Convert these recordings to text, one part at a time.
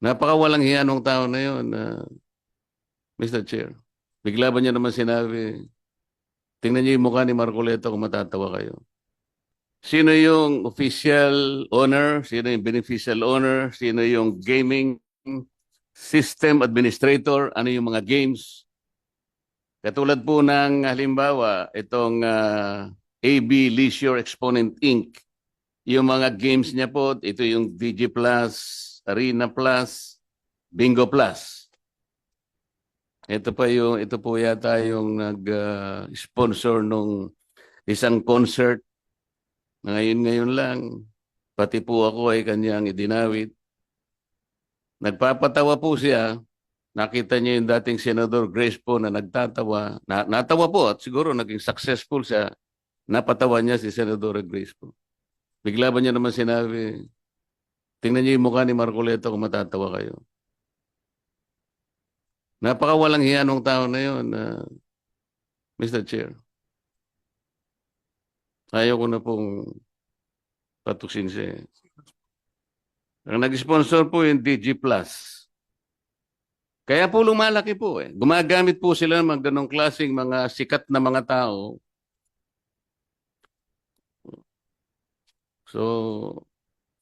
Napakawalang hiya nung tao na yun, uh, Mr. Chair. Bigla ba niya naman sinabi, tingnan niyo yung mukha ni Marcoleta kung matatawa kayo. Sino yung official owner? Sino yung beneficial owner? Sino yung gaming system administrator? Ano yung mga games? Katulad po ng halimbawa, itong ah, AB Leisure Exponent Inc. Yung mga games niya po, ito yung DG Plus, Arena Plus, Bingo Plus. Ito pa yung ito po yata yung nag-sponsor nung isang concert ngayon ngayon lang pati po ako ay kanyang idinawit. Nagpapatawa po siya. Nakita niya yung dating Senador Grace po na nagtatawa. Na, natawa po at siguro naging successful siya. Napatawa niya si Senador Grace po. Bigla ba niya naman sinabi, tingnan niyo yung mukha ni Marcoleta kung matatawa kayo. Napakawalang hiya nung tao na yun, uh, Mr. Chair. Ayaw ko na pong patuksin siya. eh. Ang nag-sponsor po yung DG Plus. Kaya po lumalaki po eh. Gumagamit po sila ng mga ganong klaseng mga sikat na mga tao. So,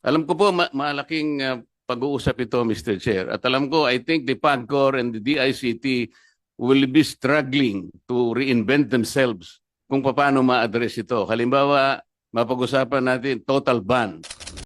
alam ko po ma- malaking uh, pag-uusap ito, Mr. Chair. At alam ko, I think the PAGCOR and the DICT will be struggling to reinvent themselves kung paano ma-address ito. Halimbawa, mapag-usapan natin total ban